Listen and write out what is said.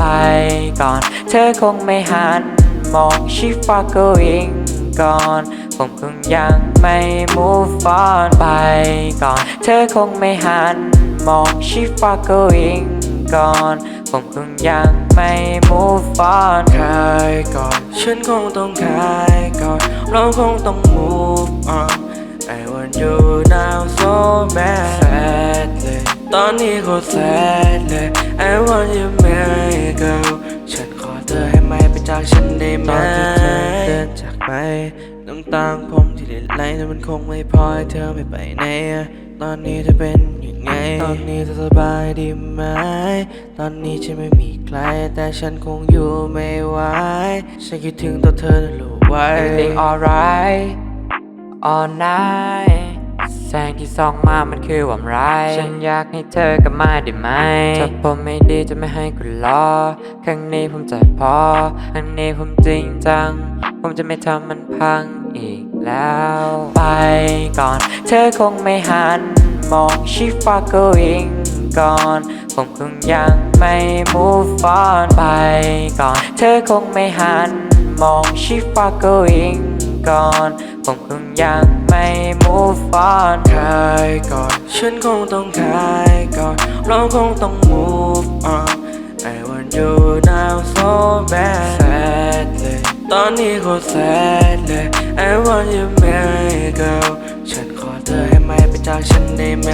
ไปก่อน เธอคงไม่หันมองชิฟา going ก่อน ผมคงยังไม่ move on ไปก่อน เธอคงไม่หันมองชิฟา going ก่อน ผมคงยังไม่ move on ขายก่อน ฉันคงต้องขายก่อน เราคงต้อง move on I want you now so bad ตอนนี้โคตร sad เลย I want you my girl ฉันขอเธอให้ไม่ไปจากฉันได้ไหมตอนที่เธอเดินจากไปน้ำตางผมที่ไหลแต่มันคงไม่พอให้เธอไม่ไปไหนตอนนี้เธอเป็นยังไง ตอนนี้เธอสบายดีไหม ตอนนี้ฉันไม่มีใคร แต่ฉันคงอยู่ไม่ไหว ฉันคิดถึงตัวเธอนะรู้ไว้ Everything alright all night แสงที่ส่องมามันคือหวามไราย ฉันอยากให้เธอกลับมาได้ไหม ถ้าผมไม่ดีจะไม่ให้คุณรอ ครั้งนี้ผมจะพอ ครั้งนี้ผมจริงจัง ผมจะไม่ทำมันพังอีกแล้ว ไปก่อน เธอคงไม่หัน มองชิฟา going ก่อน ผมคงยังไม่ move on ไปก่อน เธอคงไม่หัน มองชิฟา going ก่อนผมคงยังไม่ move on ขายก่อน ฉันคงต้องขายก่อน เราคงต้อง move on I want you now so bad sad เลยตอนนี้โคตร sad เลย I want you my girl ฉันขอเธอให้ไม่ไปจากฉันได้ไหม